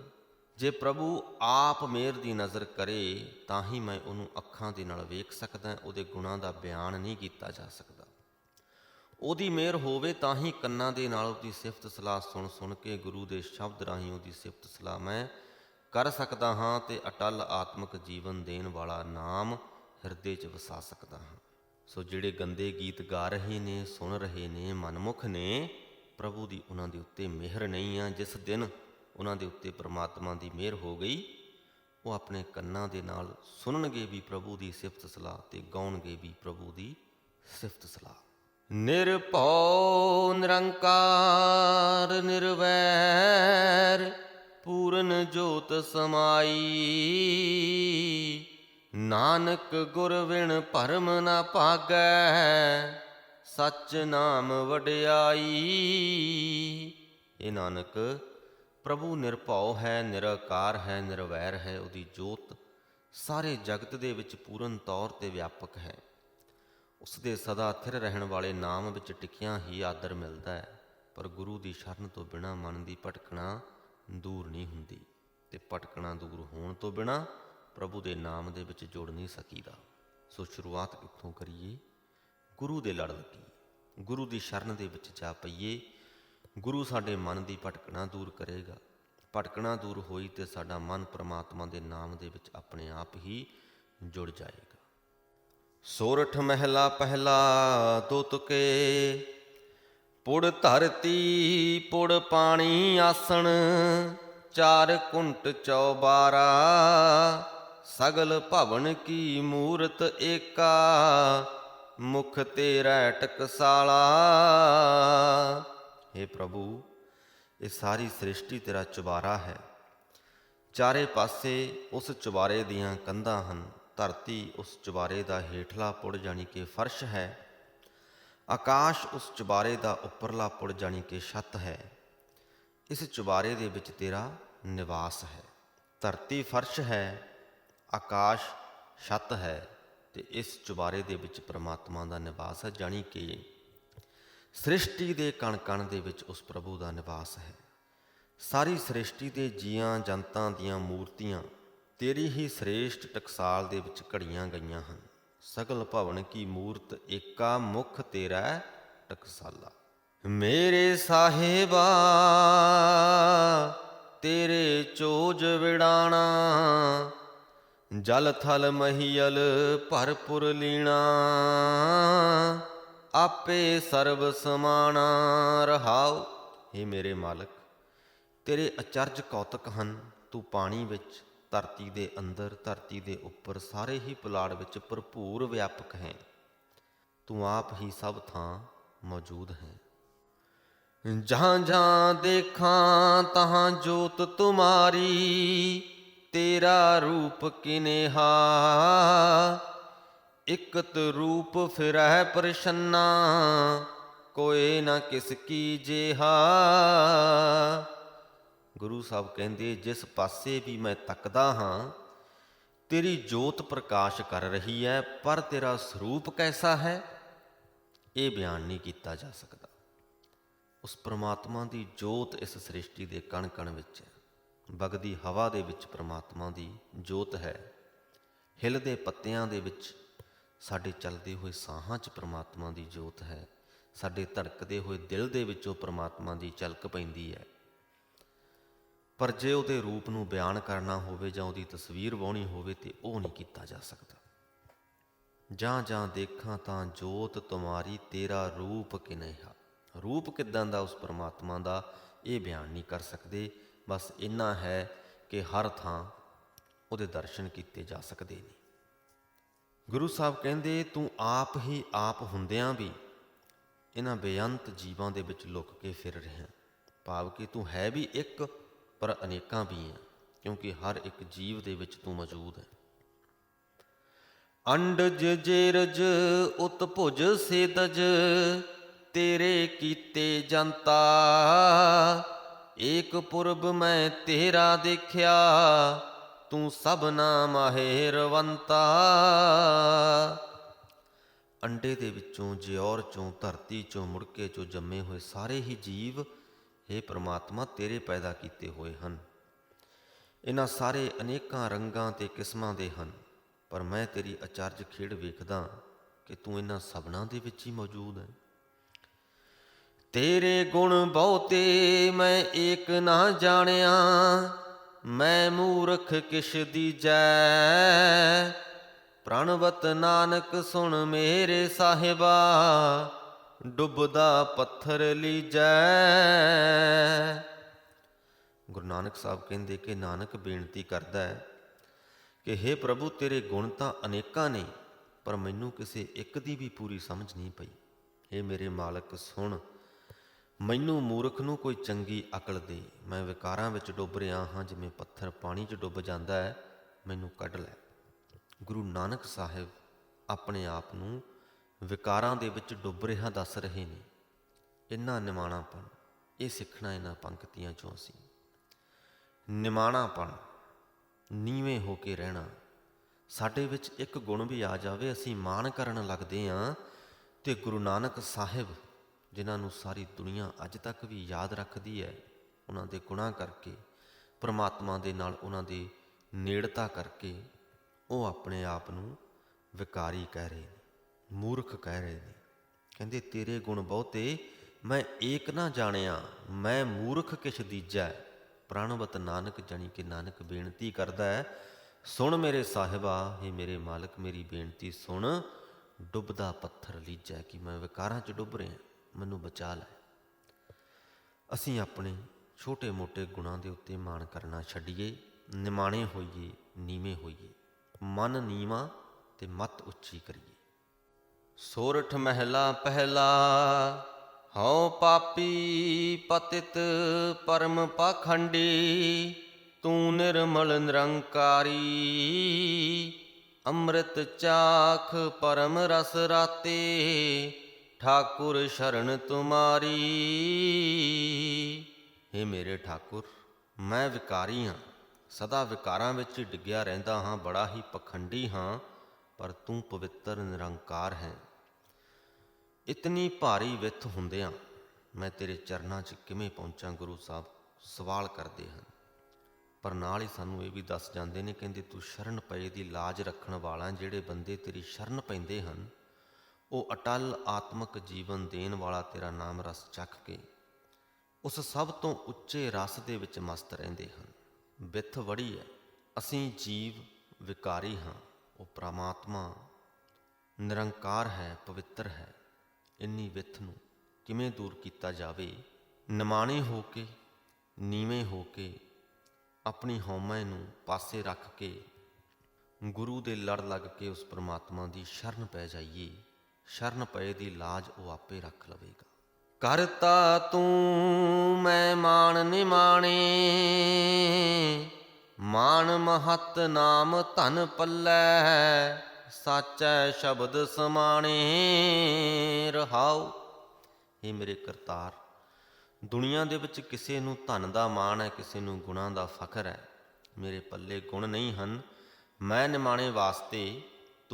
Speaker 1: ਜੇ ਪ੍ਰਭੂ ਆਪ ਮੇਰ ਦੀ ਨਜ਼ਰ ਕਰੇ, ਤਾਂ ਹੀ ਮੈਂ ਉਹਨੂੰ ਅੱਖਾਂ ਦੇ ਨਾਲ ਵੇਖ ਸਕਦਾ, ਉਹਦੇ ਗੁਣਾਂ ਦਾ ਬਿਆਨ ਨਹੀਂ ਕੀਤਾ ਜਾ ਸਕਦਾ। ਉਹਦੀ ਮਿਹਰ ਹੋਵੇ, ਤਾਂ ਹੀ ਕੰਨਾਂ ਦੇ ਨਾਲ ਉਹਦੀ ਸਿਫਤ ਸਲਾਹ ਸੁਣ ਸੁਣ ਕੇ ਗੁਰੂ ਦੇ ਸ਼ਬਦ ਰਾਹੀਂ ਉਹਦੀ ਸਿਫਤ ਸਲਾਹ ਮੈਂ ਕਰ ਸਕਦਾ ਹਾਂ ਤੇ ਅਟਲ ਆਤਮਿਕ ਜੀਵਨ ਦੇਣ ਵਾਲਾ ਨਾਮ ਹਿਰਦੇ 'ਚ ਵਸਾ ਸਕਦਾ ਹਾਂ। ਸੋ ਜਿਹੜੇ ਗੰਦੇ ਗੀਤ ਗਾ ਰਹੇ ਨੇ, ਸੁਣ ਰਹੇ ਨੇ, ਮਨਮੁਖ ਨੇ, ਪ੍ਰਭੂ ਦੀ ਉਹਨਾਂ ਦੇ ਉੱਤੇ ਮਿਹਰ ਨਹੀਂ ਆ, ਜਿਸ ਦਿਨ ਉਹਨਾਂ ਦੇ ਉੱਤੇ ਪ੍ਰਮਾਤਮਾ ਦੀ ਮਿਹਰ ਹੋ ਗਈ। ਉਹ ਆਪਣੇ ਕੰਨਾਂ ਦੇ ਨਾਲ ਸੁਣਨਗੇ ਵੀ ਪ੍ਰਭੂ ਦੀ ਸਿਫਤ ਸਲਾਹ ਤੇ ਗਾਉਣਗੇ ਵੀ ਪ੍ਰਭੂ ਦੀ ਸਿਫਤ ਸਲਾਹ। ਨਿਰਭਉ, ਨਿਰੰਕਾਰ, ਨਿਰਵੈਰ, ਪੂਰਨ ਜੋਤ ਸਮਾਈ। ਨਾਨਕ ਗੁਰ ਵਿਣ ਭਰਮ ਨਾ ਭਾਗੈ, ਸਚ ਨਾਮ ਵਡਿਆਈ। ਇਹ ਨਾਨਕ ਪ੍ਰਭੂ ਨਿਰਭਉ ਹੈ, ਨਿਰਕਾਰ ਹੈ, ਨਿਰਵੈਰ ਹੈ, ਉਹਦੀ ਜੋਤ ਸਾਰੇ ਜਗਤ ਦੇ ਵਿੱਚ ਪੂਰਨ ਤੌਰ ਤੇ ਵਿਆਪਕ ਹੈ। ਉਸ ਦੇ ਸਦਾ ਥਿਰ ਰਹਿਣ ਵਾਲੇ ਨਾਮ ਵਿੱਚ ਟਿਕਿਆਂ ਹੀ ਆਦਰ ਮਿਲਦਾ ਹੈ, ਪਰ ਗੁਰੂ ਦੀ ਸ਼ਰਨ ਤੋਂ ਬਿਨਾ ਮਨ ਦੀ ਭਟਕਣਾ ਦੂਰ ਨਹੀਂ ਹੁੰਦੀ ਤੇ ਭਟਕਣਾ ਦੂਰ ਹੋਣ ਤੋਂ ਬਿਨਾ ਪ੍ਰਭੂ ਦੇ ਨਾਮ ਦੇ ਵਿੱਚ ਜੁੜ ਨਹੀਂ ਸਕੀਦਾ। ਸੋ ਸ਼ੁਰੂਆਤ ਕਿੱਥੋਂ ਕਰੀਏ। ਗੁਰੂ ਦੇ ਲੜ ਲੱਗੀ, ਗੁਰੂ ਦੀ ਸ਼ਰਨ ਦੇ ਵਿੱਚ ਜਾ ਪਈਏ। ਗੁਰੂ ਸਾਡੇ ਮਨ ਦੀ ਭਟਕਣਾ ਦੂਰ ਕਰੇਗਾ। ਭਟਕਣਾ ਦੂਰ ਹੋਈ ਤੇ ਸਾਡਾ ਮਨ ਪ੍ਰਮਾਤਮਾ ਦੇ ਨਾਮ ਦੇ ਵਿੱਚ ਆਪਣੇ ਆਪ ਹੀ ਜੁੜ ਜਾਏਗਾ। ਸੋਰਠ ਮਹਿਲਾ ਪਹਿਲਾ ਦੋ ਤੁਕੇ ਪੁੜ ਧਰਤੀ, ਪੁੜ ਪਾਣੀ ਆਸਣ, ਚਾਰ ਕੁੰਟ ਚੌਬਾਰਾ, ਸਗਲ ਭਵਨ ਕੀ ਮੂਰਤ ਏਕਾ, ਮੁਖ ਤੇਰਾ ਟਕਸਾਲਾ हे ਪ੍ਰਭੂ ਇਹ ਸਾਰੀ ਸ੍ਰਿਸ਼ਟੀ ਤੇਰਾ ਚੁਬਾਰਾ ਹੈ ਚਾਰੇ ਪਾਸੇ ਉਸ ਚੁਬਾਰੇ ਦੀਆਂ ਕੰਧਾਂ ਹਨ ਧਰਤੀ ਉਸ ਚੁਬਾਰੇ ਦਾ ਹੇਠਲਾ ਪੁੜ ਜਾਣੀ ਕਿ ਫਰਸ਼ ਹੈ ਆਕਾਸ਼ ਉਸ ਚੁਬਾਰੇ ਦਾ ਉੱਪਰਲਾ ਪੁੜ ਜਾਣੀ ਕਿ ਛੱਤ ਹੈ ਇਸ ਚੁਬਾਰੇ ਦੇ ਵਿੱਚ ਤੇਰਾ ਨਿਵਾਸ ਹੈ ਧਰਤੀ ਫਰਸ਼ ਹੈ ਆਕਾਸ਼ ਛੱਤ ਹੈ ਤੇ ਇਸ ਚੁਬਾਰੇ ਦੇ ਵਿੱਚ ਪ੍ਰਮਾਤਮਾ ਦਾ ਨਿਵਾਸ ਹੈ ਜਾਣੀ ਕਿ ਸ੍ਰਿਸ਼ਟੀ ਦੇ ਕਣ ਕਣ ਦੇ ਵਿੱਚ ਉਸ ਪ੍ਰਭੂ ਦਾ ਨਿਵਾਸ ਹੈ। ਸਾਰੀ ਸ੍ਰਿਸ਼ਟੀ ਦੇ ਜੀਆਂ ਜੰਤਾਂ ਦੀਆਂ ਮੂਰਤੀਆਂ ਤੇਰੀ ਹੀ ਸ੍ਰੇਸ਼ਟ ਟਕਸਾਲ ਦੇ ਵਿੱਚ ਘੜੀਆਂ ਗਈਆਂ ਹਨ। ਸਗਲ ਭਵਨ ਕੀ ਮੂਰਤ ਏਕਾ ਮੁਖ ਤੇਰਾ ਟਕਸਾਲਾ। ਮੇਰੇ ਸਾਹਿਬਾ, ਤੇਰੇ ਚੋਜ ਵਿੜਾਣਾ, ਜਲ ਥਲ ਮਹੀਲ ਭਰਪੁਰ ਲੀਣਾ। ਆਪੇ ਸਰਬ ਸਮਾਣਾ ਰਹਾਉ। हे ਮੇਰੇ ਮਾਲਕ, ਤੇਰੇ ਅਚਰਜ ਕੌਤਕ ਹਨ। ਤੂੰ ਪਾਣੀ ਵਿੱਚ, ਧਰਤੀ ਦੇ ਅੰਦਰ, ਧਰਤੀ ਦੇ ਉੱਪਰ ਸਾਰੇ ਹੀ ਪੁਲਾੜ ਵਿੱਚ ਭਰਪੂਰ ਵਿਆਪਕ ਹੈ। ਤੂੰ ਆਪ ਹੀ ਸਭ ਥਾਂ ਮੌਜੂਦ ਹੈ। ਜਹਾਂ ਜਹਾਂ ਦੇਖਾਂ, ਤਹਾਂ ਜੋਤ ਤੁਮਾਰੀ। ਤੇਰਾ ਰੂਪ ਕਿਨੇਹਾ ਇਕਤ ਰੂਪ ਫਿਰਹਿ ਪ੍ਰਸ਼ੰਨਾ ਕੋਏ ਨਾ ਕਿਸ ਕੀ ਜੇਹਾ। ਗੁਰੂ ਸਾਹਿਬ ਕਹਿੰਦੇ, ਜਿਸ ਪਾਸੇ ਵੀ ਮੈਂ ਤੱਕਦਾ ਹਾਂ, ਤੇਰੀ ਜੋਤ ਪ੍ਰਕਾਸ਼ ਕਰ ਰਹੀ ਹੈ, ਪਰ ਤੇਰਾ ਸਰੂਪ ਕੈਸਾ ਹੈ? ਇਹ ਬਿਆਨ ਨਹੀਂ ਕੀਤਾ ਜਾ ਸਕਦਾ। ਉਸ ਪ੍ਰਮਾਤਮਾ ਦੀ ਜੋਤ ਇਸ ਸ੍ਰਿਸ਼ਟੀ ਦੇ ਕਣ ਕਣ ਵਿੱਚ ਹੈ। ਵਗਦੀ ਹਵਾ ਦੇ ਵਿੱਚ ਪ੍ਰਮਾਤਮਾ ਦੀ ਜੋਤ ਹੈ। ਹਿਲਦੇ ਪੱਤਿਆਂ ਦੇ ਵਿੱਚ ਸਾਡੇ ਚੱਲਦੇ ਹੋਏ ਸਾਹਾਂ 'ਚ ਪ੍ਰਮਾਤਮਾ ਦੀ ਜੋਤ ਹੈ, ਸਾਡੇ ਧੜਕਦੇ ਹੋਏ ਦਿਲ ਦੇ ਵਿੱਚੋਂ ਪ੍ਰਮਾਤਮਾ ਦੀ ਝਲਕ ਪੈਂਦੀ ਹੈ। ਪਰ ਜੇ ਉਹਦੇ ਰੂਪ ਨੂੰ ਬਿਆਨ ਕਰਨਾ ਹੋਵੇ ਜਾਂ ਉਹਦੀ ਤਸਵੀਰ ਵਾਉਣੀ ਹੋਵੇ ਤੇ ਉਹ ਨਹੀਂ ਕੀਤਾ ਜਾ ਸਕਦਾ। ਜਾਂ ਜਾਂ ਦੇਖਾਂ ਤਾਂ ਜੋਤ ਤੁਮਾਰੀ ਤੇਰਾ ਰੂਪ ਕਿਨਹਾ ਰੂਪ ਕਿਦਾਂ ਦਾ ਉਸ ਪਰਮਾਤਮਾ ਦਾ, ਇਹ ਬਿਆਨ ਨਹੀਂ ਕਰ ਸਕਦੇ। ਬਸ ਇੰਨਾ ਹੈ ਕਿ ਹਰ ਥਾਂ ਉਹਦੇ ਦਰਸ਼ਨ ਕੀਤੇ ਜਾ ਸਕਦੇ ਨੇ। ਗੁਰੂ ਸਾਹਿਬ ਕਹਿੰਦੇ, ਤੂੰ ਆਪ ਹੀ ਆਪ ਹੁੰਦਿਆਂ ਵੀ ਇਹਨਾਂ ਬੇਅੰਤ ਜੀਵਾਂ ਦੇ ਵਿੱਚ ਲੁਕ ਕੇ ਫਿਰ ਰਿਹਾ। ਭਾਵ ਕਿ ਤੂੰ ਹੈ ਵੀ ਇੱਕ, ਪਰ ਅਨੇਕਾਂ ਵੀ ਹੈ, ਕਿਉਂਕਿ ਹਰ ਇੱਕ ਜੀਵ ਦੇ ਵਿੱਚ ਤੂੰ ਮੌਜੂਦ ਹੈ। ਅੰਡਜ ਜੇਰਜ ਉਤਭੁਜ ਸੇਦਜ, ਤੇਰੇ ਕੀਤੇ ਜਨਤਾ, ਏਕ ਪੁਰਬ ਮੈਂ ਤੇਰਾ ਦੇਖਿਆ। ਤੂੰ ਸਭਨਾ ਮਾਹਿਰਵੰਤਾ ਅੰਡੇ ਦੇ ਵਿੱਚੋਂ ਜਿਉਰ ਚੋਂ ਧਰਤੀ ਚੋਂ ਮੁੜਕੇ ਚੋਂ ਜੰਮੇ ਹੋਏ ਸਾਰੇ ਹੀ ਜੀਵ हे ਪ੍ਰਮਾਤਮਾ, ਤੇਰੇ ਪੈਦਾ ਕੀਤੇ ਹੋਏ ਹਨ। ਇਹਨਾਂ ਸਾਰੇ ਅਨੇਕਾਂ ਰੰਗਾਂ ਤੇ ਕਿਸਮਾਂ ਦੇ ਹਨ, ਪਰ ਮੈਂ ਤੇਰੀ ਅਚਰਜ ਖੇਡ ਵੇਖਦਾ ਕਿ ਤੂੰ ਇਹਨਾਂ ਸਭਨਾਂ ਦੇ ਵਿੱਚ ਹੀ ਮੌਜੂਦ ਹੈ। ਤੇਰੇ ਗੁਣ ਬਹੁਤੇ ਮੈਂ ਏਕ ਨਾ ਜਾਣਿਆ ਮੈਂ ਮੂਰਖ ਕਿਛ ਦੀਜੈ। ਪ੍ਰਣਵਤ ਨਾਨਕ ਸੁਣ ਮੇਰੇ ਸਾਹਿਬਾ, ਡੁੱਬਦਾ ਪੱਥਰ ਲੀਜੈ। ਗੁਰੂ ਨਾਨਕ ਸਾਹਿਬ ਕਹਿੰਦੇ ਕਿ ਨਾਨਕ ਬੇਨਤੀ ਕਰਦਾ ਹੈ ਕਿ हे ਪ੍ਰਭੂ, ਤੇਰੇ ਗੁਣ ਤਾਂ ਅਨੇਕਾਂ ਨੇ, ਪਰ ਮੈਨੂੰ ਕਿਸੇ ਇੱਕ ਦੀ ਵੀ ਪੂਰੀ ਸਮਝ ਨਹੀਂ ਪਈ। हे ਮੇਰੇ ਮਾਲਕ, ਸੁਣ। ਮੈਨੂੰ ਮੂਰਖ ਨੂੰ ਕੋਈ ਚੰਗੀ ਅਕਲ ਦੇ। ਮੈਂ ਵਿਕਾਰਾਂ ਵਿੱਚ ਡੁੱਬ ਰਿਹਾ ਹਾਂ, ਜਿਵੇਂ ਪੱਥਰ ਪਾਣੀ 'ਚ ਡੁੱਬ ਜਾਂਦਾ ਹੈ। ਮੈਨੂੰ ਕੱਢ ਲੈ। ਗੁਰੂ ਨਾਨਕ ਸਾਹਿਬ ਆਪਣੇ ਆਪ ਨੂੰ ਵਿਕਾਰਾਂ ਦੇ ਵਿੱਚ ਡੁੱਬ ਰਿਹਾ ਦੱਸ ਰਹੇ ਨੇ। ਇੰਨਾ ਨਿਮਾਣਾਪਣ, ਇਹ ਸਿੱਖਣਾ ਇਹਨਾਂ ਪੰਕਤੀਆਂ ਚੋਂ ਅਸੀਂ। ਨਿਮਾਣਾਪਣ, ਨੀਵੇਂ ਹੋ ਕੇ ਰਹਿਣਾ। ਸਾਡੇ ਵਿੱਚ ਇੱਕ ਗੁਣ ਵੀ ਆ ਜਾਵੇ, ਅਸੀਂ ਮਾਣ ਕਰਨ ਲੱਗਦੇ ਹਾਂ ਤੇ ਗੁਰੂ ਨਾਨਕ ਸਾਹਿਬ ਜਿਨ੍ਹਾਂ ਨੂੰ ਸਾਰੀ ਦੁਨੀਆ ਅੱਜ ਤੱਕ ਵੀ ਯਾਦ ਰੱਖਦੀ ਹੈ, ਉਹਨਾਂ ਦੇ ਗੁਣਾਂ ਕਰਕੇ, ਪਰਮਾਤਮਾ ਦੇ ਨਾਲ ਉਹਨਾਂ ਦੀ ਨੇੜਤਾ ਕਰਕੇ, ਉਹ ਆਪਣੇ ਆਪ ਨੂੰ ਵਿਕਾਰੀ ਕਹਿ ਰਹੇ ਨੇ, ਮੂਰਖ ਕਹਿ ਰਹੇ ਨੇ। ਕਹਿੰਦੇ, ਤੇਰੇ ਗੁਣ ਬਹੁਤੇ ਮੈਂ ਏਕ ਨਾ ਜਾਣਿਆ, ਮੈਂ ਮੂਰਖ ਕਿਛ ਦੀਜੈ। ਪ੍ਰਾਣਵਤ ਨਾਨਕ ਜਣੀ ਕਿ ਨਾਨਕ ਬੇਨਤੀ ਕਰਦਾ ਹੈ, ਸੁਣ ਮੇਰੇ ਸਾਹਿਬਾ हे ਮੇਰੇ ਮਾਲਕ, ਮੇਰੀ ਬੇਨਤੀ ਸੁਣ। ਡੁੱਬਦਾ ਪੱਥਰ ਲੀਜੈ ਕਿ ਮੈਂ ਵਿਕਾਰਾਂ 'ਚ ਡੁੱਬ ਰਿਹਾ। ਮੈਨੂੰ ਬਚਾ ਲੈ। ਅਸੀਂ ਆਪਣੇ ਛੋਟੇ-ਮੋਟੇ ਗੁਣਾਂ ਦੇ ਉੱਤੇ ਮਾਣ ਕਰਨਾ ਛੱਡੀਏ, ਨਿਮਾਣੇ ਹੋਈਏ, ਨੀਵੇਂ ਹੋਈਏ। ਮਨ ਨੀਵਾ ਤੇ ਮਤ ਉੱਚੀ ਕਰੀਏ। ਸੋਰਠ ਮਹਿਲਾ ਪਹਿਲਾ, ਹਉ ਪਾਪੀ ਪਤਿਤ ਪਰਮ ਪਾਖੰਡੀ, ਤੂੰ ਨਿਰਮਲ ਨਿਰੰਕਾਰੀ, ਅੰਮ੍ਰਿਤ ਚਾਖ ਪਰਮ ਰਸ ਰਾਤੇ। ਠਾਕੁਰ ਸ਼ਰਨ ਤੁਮਾਰੀ। हे ਮੇਰੇ ਠਾਕੁਰ, ਮੈਂ ਵਿਕਾਰੀ ਹਾਂ। ਸਦਾ ਵਿਕਾਰਾਂ ਵਿੱਚ ਹੀ ਡਿੱਗਿਆ ਰਹਿੰਦਾ ਹਾਂ, ਬੜਾ ਹੀ ਪਖੰਡੀ ਹਾਂ, ਪਰ ਤੂੰ ਪਵਿੱਤਰ ਨਿਰੰਕਾਰ ਹੈ। ਇਤਨੀ ਭਾਰੀ ਵਿੱਥ ਹੁੰਦਿਆਂ ਮੈਂ ਤੇਰੇ ਚਰਨਾਂ 'ਚ ਕਿਵੇਂ ਪਹੁੰਚਾਂ ਗੁਰੂ ਸਾਹਿਬ? ਸਵਾਲ ਕਰਦੇ ਹਨ। ਪਰ ਨਾਲ ਹੀ ਸਾਨੂੰ ਇਹ ਵੀ ਦੱਸ ਜਾਂਦੇ ਨੇ, ਕਹਿੰਦੇ ਤੂੰ ਸ਼ਰਨ ਪਏ ਦੀ ਲਾਜ ਰੱਖਣ ਵਾਲਾ ਜਿਹੜੇ ਬੰਦੇ ਤੇਰੀ ਸ਼ਰਨ ਪੈਂਦੇ ਹਨ ਉਹ ਅਟਲ ਆਤਮਿਕ ਜੀਵਨ ਦੇਣ ਵਾਲਾ ਤੇਰਾ ਨਾਮ ਰਸ ਚੱਖ ਕੇ ਉਸ ਸਭ ਤੋਂ ਉੱਚੇ ਰਸ ਦੇ ਵਿੱਚ ਮਸਤ ਰਹਿੰਦੇ ਹਨ। ਵਿੱਥ ਵੜੀ ਹੈ ਅਸੀਂ ਜੀਵ ਵਿਕਾਰੀ ਹਾਂ, ਉਹ ਪ੍ਰਮਾਤਮਾ। ਨਿਰੰਕਾਰ ਹੈ, ਪਵਿੱਤਰ ਹੈ, ਇੰਨੀ ਵਿੱਥ ਨੂੰ ਕਿਵੇਂ ਦੂਰ ਕੀਤਾ ਜਾਵੇ? ਨਿਮਾਣੇ ਹੋ ਕੇ, ਨੀਵੇਂ ਹੋ ਕੇ, ਆਪਣੀ ਹਉਮੈ ਨੂੰ ਪਾਸੇ ਰੱਖ ਕੇ, ਗੁਰੂ ਦੇ ਲੜ ਲੱਗ ਕੇ ਉਸ ਪ੍ਰਮਾਤਮਾ ਦੀ ਸ਼ਰਨ ਪੈ ਜਾਈਏ। ਸ਼ਰਨ ਪਏ ਦੀ ਲਾਜ ਉਹ ਆਪੇ ਰੱਖ ਲਵੇਗਾ। ਕਰਤਾ ਤੂੰ ਮੈਂ ਮਾਣ ਨਿਮਾਣੇ। ਮਾਣ ਮਹਤ ਨਾਮ ਧਨ ਪੱਲੇ, ਸਾਚੈ ਸ਼ਬਦ ਸਮਾਣੇ। ਰਹਾਉ हे ਮੇਰੇ ਕਰਤਾਰ, ਦੁਨੀਆ ਦੇ ਵਿੱਚ ਕਿਸੇ ਨੂੰ ਧਨ ਦਾ ਮਾਣ ਹੈ, ਕਿਸੇ ਨੂੰ ਗੁਣਾਂ ਦਾ ਫਖਰ ਹੈ। ਮੇਰੇ ਪੱਲੇ ਗੁਣ ਨਹੀਂ ਹਨ, ਮੈਂ ਨਿਮਾਣੇ ਵਾਸਤੇ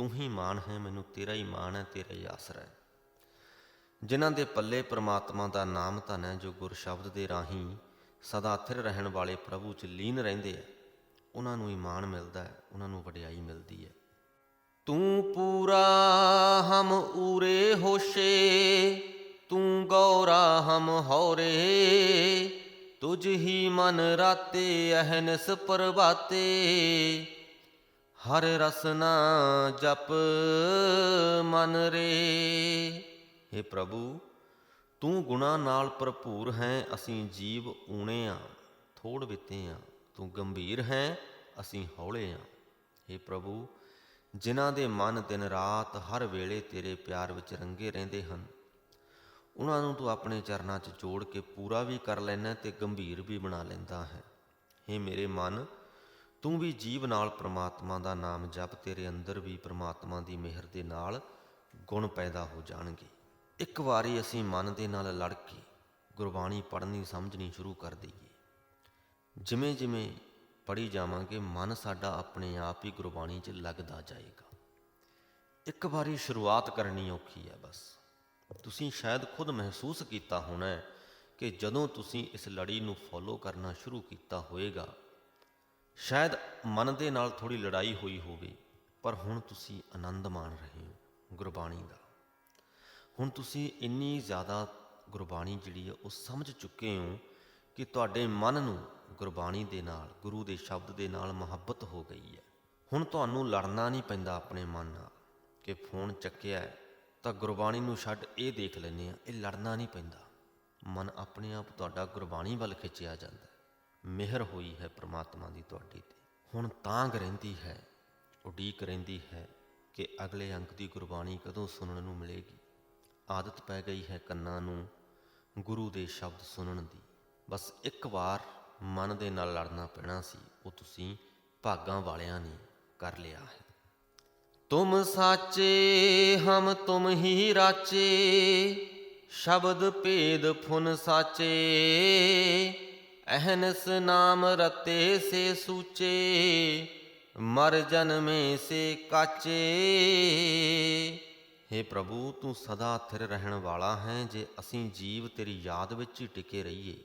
Speaker 1: ਤੂੰ ਹੀ ਮਾਣ ਹੈ, ਮੈਨੂੰ ਤੇਰਾ ਹੀ ਮਾਣ ਹੈ, ਤੇਰਾ ਹੀ ਆਸਰਾ ਹੈ। ਜਿਨ੍ਹਾਂ ਦੇ ਪੱਲੇ ਪ੍ਰਮਾਤਮਾ ਦਾ ਨਾਮ ਧਨ ਹੈ, ਜੋ ਗੁਰ ਸ਼ਬਦ ਦੇ ਰਾਹੀਂ ਸਦਾ ਥਿਰ ਰਹਿਣ ਵਾਲੇ ਪ੍ਰਭੂ 'ਚ ਲੀਨ ਰਹਿੰਦੇ ਆ, ਉਹਨਾਂ ਨੂੰ ਹੀ ਮਿਲਦਾ ਹੈ, ਉਹਨਾਂ ਨੂੰ ਵਡਿਆਈ ਮਿਲਦੀ ਹੈ। ਤੂੰ ਪੂਰਾ ਹਮ ਊਰੇ ਹੋਸ਼ੇ, ਤੂੰ ਗੌਰਾ ਹਮ ਹੌਰੇ, ਤੁਝ ਹੀ ਮਨ ਰਾਤੇ ਅਹਨਸ ਪ੍ਰਭਾਤੇ ਹਰ ਰਸਨਾ ਜਪ ਮਨ ਰੇ हे ਪ੍ਰਭੂ ਤੂੰ ਗੁਣਾ ਨਾਲ ਭਰਪੂਰ ਹੈ ਅਸੀਂ ਜੀਵ ਊਣੇ ਆ ਥੋੜ ਬਿੱਤੇ ਆ ਤੂੰ ਗੰਭੀਰ ਹੈ ਅਸੀਂ ਹੌਲੇ ਆ हे ਪ੍ਰਭੂ ਜਿਨ੍ਹਾਂ ਦੇ ਮਨ ਦਿਨ ਰਾਤ ਹਰ ਵੇਲੇ ਤੇਰੇ ਪਿਆਰ ਵਿੱਚ ਰੰਗੇ ਰਹਿੰਦੇ ਹਨ ਉਹਨਾਂ ਨੂੰ ਤੂੰ ਆਪਣੇ ਚਰਨਾਂ 'ਚ ਜੋੜ ਕੇ ਪੂਰਾ ਵੀ ਕਰ ਲੈਣਾ ਤੇ ਗੰਭੀਰ ਵੀ ਬਣਾ ਲੈਂਦਾ ਹੈ हे ਮੇਰੇ ਮਨ ਤੂੰ ਵੀ ਜੀਵ ਨਾਲ ਪ੍ਰਮਾਤਮਾ ਦਾ ਨਾਮ ਜਪ, ਤੇਰੇ ਅੰਦਰ ਵੀ ਪ੍ਰਮਾਤਮਾ ਦੀ ਮਿਹਰ ਦੇ ਨਾਲ ਗੁਣ ਪੈਦਾ ਹੋ ਜਾਣਗੇ। ਇੱਕ ਵਾਰੀ ਅਸੀਂ ਮਨ ਦੇ ਨਾਲ ਲੜ ਕੇ ਗੁਰਬਾਣੀ ਪੜ੍ਹਨੀ, ਸਮਝਣੀ ਸ਼ੁਰੂ ਕਰ ਦਈਏ। ਜਿਵੇਂ ਜਿਵੇਂ ਪੜ੍ਹੀ ਜਾਵਾਂਗੇ, ਮਨ ਸਾਡਾ ਆਪਣੇ ਆਪ ਹੀ ਗੁਰਬਾਣੀ 'ਚ ਲੱਗਦਾ ਜਾਏਗਾ। ਇੱਕ ਵਾਰੀ ਸ਼ੁਰੂਆਤ ਕਰਨੀ ਔਖੀ ਹੈ ਬਸ। ਤੁਸੀਂ ਸ਼ਾਇਦ ਖੁਦ ਮਹਿਸੂਸ ਕੀਤਾ ਹੋਣਾ ਕਿ ਜਦੋਂ ਤੁਸੀਂ ਇਸ ਲੜੀ ਨੂੰ ਫੋਲੋ ਕਰਨਾ ਸ਼ੁਰੂ ਕੀਤਾ ਹੋਵੇਗਾ ਸ਼ਾਇਦ ਮਨ ਦੇ ਨਾਲ ਥੋੜੀ ਲੜਾਈ ਹੋਈ ਹੋਵੇ, ਪਰ ਹੁਣ ਤੁਸੀਂ ਆਨੰਦ ਮਾਣ ਰਹੇ ਹੋ ਗੁਰਬਾਣੀ ਦਾ। ਹੁਣ ਤੁਸੀਂ ਇੰਨੀ ਜ਼ਿਆਦਾ ਗੁਰਬਾਣੀ ਜਿਹੜੀ ਹੈ, ਉਹ ਸਮਝ ਚੁੱਕੇ ਹੋ ਕਿ ਤੁਹਾਡੇ ਮਨ ਨੂੰ ਗੁਰਬਾਣੀ ਦੇ ਨਾਲ, ਗੁਰੂ ਦੇ ਸ਼ਬਦ ਦੇ ਨਾਲ ਮੁਹੱਬਤ ਹੋ ਗਈ ਹੈ। ਹੁਣ ਤੁਹਾਨੂੰ ਲੜਨਾ ਨਹੀਂ ਪੈਂਦਾ ਆਪਣੇ ਮਨ ਨਾਲ ਕਿ ਫੋਨ ਚੱਕਿਆ ਤਾਂ ਗੁਰਬਾਣੀ ਨੂੰ ਛੱਡ ਇਹ ਦੇਖ ਲੈਂਦੇ ਆ ਇਹ ਲੜਨਾ ਨਹੀਂ ਪੈਂਦਾ। ਮਨ ਆਪਣੇ ਆਪ ਤੁਹਾਡਾ ਗੁਰਬਾਣੀ ਵੱਲ ਖਿੱਚਿਆ ਜਾਂਦਾ। ਮਿਹਰ ਹੋਈ ਹੈ ਪ੍ਰਮਾਤਮਾ ਦੀ ਤੁਹਾਡੀ ਤੇ। ਹੁਣ ਤਾਂਗ ਰਹਿੰਦੀ ਹੈ, ਉਡੀਕ ਰਹਿੰਦੀ ਹੈ ਕਿ ਅਗਲੇ ਅੰਕ ਦੀ ਗੁਰਬਾਣੀ ਕਦੋਂ ਸੁਣਨ ਨੂੰ ਮਿਲੇਗੀ। ਆਦਤ ਪੈ ਗਈ ਹੈ ਕੰਨਾਂ ਨੂੰ ਗੁਰੂ ਦੇ ਸ਼ਬਦ ਸੁਣਨ ਦੀ। ਬਸ ਇੱਕ ਵਾਰ ਮਨ ਦੇ ਨਾਲ ਲੜਨਾ ਪੈਣਾ ਸੀ, ਉਹ ਤੁਸੀਂ ਭਾਗਾਂ ਵਾਲਿਆਂ ਨੇ ਕਰ ਲਿਆ ਹੈ। ਤੁਮ ਸਾਚੇ, ਹਮ ਤੁਮ ਹੀ ਰਾਚੇ, ਸ਼ਬਦ ਭੇਦ ਫੁਨ ਸਾਚੇ। ਅਹਨਸ ਨਾਮ ਰਤੇ ਸੇ ਸੂਚੇ, ਮਰ ਜਨਮੇ ਸੇ ਕਾਚੇ। हे ਪ੍ਰਭੂ, ਤੂੰ ਸਦਾ ਥਿਰ ਰਹਿਣ ਵਾਲਾ ਹੈ, ਜੇ ਅਸੀਂ ਜੀਵ ਤੇਰੀ ਯਾਦ ਵਿੱਚ ਹੀ ਟਿਕੇ ਰਹੀਏ।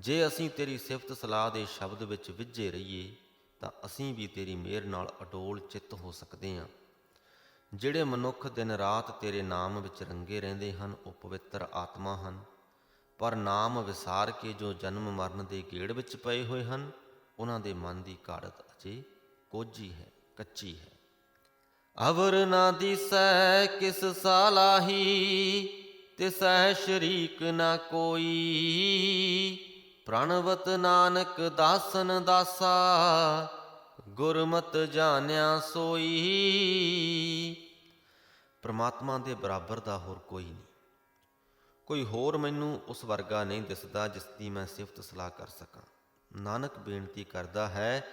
Speaker 1: ਜੇ ਅਸੀਂ ਤੇਰੀ ਸਿਫਤ ਸਲਾਹ ਦੇ ਸ਼ਬਦ ਵਿੱਚ ਵਿੱਝੇ ਰਹੀਏ, ਤਾਂ ਅਸੀਂ ਵੀ ਤੇਰੀ ਮਿਹਰ ਨਾਲ ਅਡੋਲ ਚਿੱਤ ਹੋ ਸਕਦੇ ਹਾਂ। ਜਿਹੜੇ ਮਨੁੱਖ ਦਿਨ ਰਾਤ ਤੇਰੇ ਨਾਮ ਵਿੱਚ ਰੰਗੇ ਰਹਿੰਦੇ ਹਨ, ਉਹ ਪਵਿੱਤਰ ਆਤਮਾ ਹਨ। ਪਰ ਨਾਮ ਵਿਸਾਰ ਕੇ ਜੋ ਜਨਮ ਮਰਨ ਦੇ ਗੇੜ ਵਿੱਚ ਪਏ ਹੋਏ ਹਨ, ਉਹਨਾਂ ਦੇ ਮਨ ਦੀ ਘਾੜਤ ਅਜੇ ਕੋਝੀ ਹੈ, ਕੱਚੀ ਹੈ। ਅਵਰ ਨਾ ਦਿਸੈ ਕਿਸ ਸਾਲਾਹੀ, ਤਿਸੈ ਸ਼ਰੀਕ ਨਾ ਕੋਈ। ਪ੍ਰਣਵਤ ਨਾਨਕ ਦਾਸਨ ਦਾਸਾ, ਗੁਰਮਤ ਜਾਣਿਆ ਸੋਈ। ਪ੍ਰਮਾਤਮਾ ਦੇ ਬਰਾਬਰ ਦਾ ਹੋਰ ਕੋਈ ਨਹੀਂ। ਕੋਈ ਹੋਰ ਮੈਨੂੰ ਉਸ ਵਰਗਾ ਨਹੀਂ ਦਿਸਦਾ ਜਿਸ ਦੀ ਮੈਂ ਸਿਫਤ ਸਲਾਹ ਕਰ ਸਕਾਂ। ਨਾਨਕ ਬੇਨਤੀ ਕਰਦਾ ਹੈ,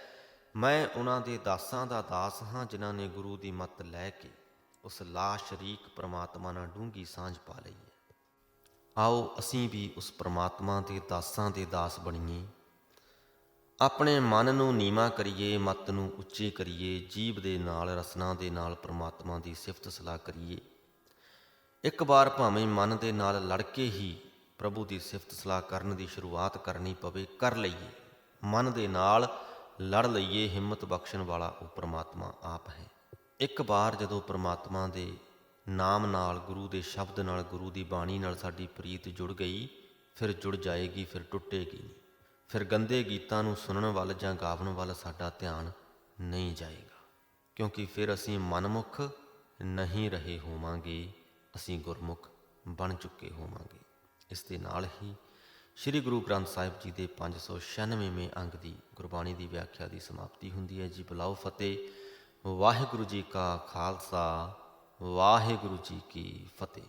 Speaker 1: ਮੈਂ ਉਹਨਾਂ ਦੇ ਦਾਸਾਂ ਦਾ ਦਾਸ ਹਾਂ ਜਿਨ੍ਹਾਂ ਨੇ ਗੁਰੂ ਦੀ ਮੱਤ ਲੈ ਕੇ ਉਸ ਲਾ ਸ਼ਰੀਕ ਪ੍ਰਮਾਤਮਾ ਨਾਲ ਡੂੰਗੀ ਸਾਂਝ ਪਾ ਲਈ ਹੈ। ਆਓ ਅਸੀਂ ਵੀ ਉਸ ਪ੍ਰਮਾਤਮਾ ਦੇ ਦਾਸਾਂ ਦੇ ਦਾਸ ਬਣੀਏ। ਆਪਣੇ ਮਨ ਨੂੰ ਨੀਵਾ ਕਰੀਏ, ਮਤ ਨੂੰ ਉੱਚੀ ਕਰੀਏ, ਜੀਵ ਦੇ ਨਾਲ, ਰਸਨਾ ਦੇ ਨਾਲ ਪ੍ਰਮਾਤਮਾ ਦੀ ਸਿਫਤ ਸਲਾਹ ਕਰੀਏ। ਇੱਕ ਵਾਰ ਭਾਵੇਂ ਮਨ ਦੇ ਨਾਲ ਲੜ ਕੇ ਹੀ ਪ੍ਰਭੂ ਦੀ ਸਿਫਤ ਸਲਾਹ ਕਰਨ ਦੀ ਸ਼ੁਰੂਆਤ ਕਰਨੀ ਪਵੇ, ਕਰ ਲਈਏ। ਮਨ ਦੇ ਨਾਲ ਲੜ ਲਈਏ, ਹਿੰਮਤ ਬਖਸ਼ਣ ਵਾਲਾ ਉਹ ਪ੍ਰਮਾਤਮਾ ਆਪ ਹੈ। ਇੱਕ ਵਾਰ ਜਦੋਂ ਪ੍ਰਮਾਤਮਾ ਦੇ ਨਾਮ ਨਾਲ, ਗੁਰੂ ਦੇ ਸ਼ਬਦ ਨਾਲ, ਗੁਰੂ ਦੀ ਬਾਣੀ ਨਾਲ ਸਾਡੀ ਪ੍ਰੀਤ ਜੁੜ ਗਈ, ਫਿਰ ਜੁੜ ਜਾਏਗੀ, ਫਿਰ ਟੁੱਟੇਗੀ ਨਹੀਂ। ਫਿਰ ਗੰਦੇ ਗੀਤਾਂ ਨੂੰ ਸੁਣਨ ਵੱਲ ਜਾਂ ਗਾਵਣ ਵੱਲ ਸਾਡਾ ਧਿਆਨ ਨਹੀਂ ਜਾਏਗਾ। ਕਿਉਂਕਿ ਫਿਰ ਅਸੀਂ ਮਨਮੁਖ ਨਹੀਂ ਰਹੇ ਹੋਵਾਂਗੇ। ਅਸੀਂ ਗੁਰਮੁਖ ਬਣ ਚੁੱਕੇ ਹੋਵਾਂਗੇ। ਇਸ ਦੇ ਨਾਲ ਹੀ ਸ੍ਰੀ ਗੁਰੂ ਗ੍ਰੰਥ ਸਾਹਿਬ ਜੀ ਦੇ 596ਵੇਂ ਅੰਗ ਦੀ ਗੁਰਬਾਣੀ ਦੀ ਵਿਆਖਿਆ ਦੀ ਸਮਾਪਤੀ ਹੁੰਦੀ ਹੈ। ਜੀ ਬੁਲਾਓ ਫਤਿਹ। ਵਾਹਿਗੁਰੂ ਜੀ ਕਾ ਖਾਲਸਾ, ਵਾਹਿਗੁਰੂ ਜੀ ਕੀ ਫਤਿਹ।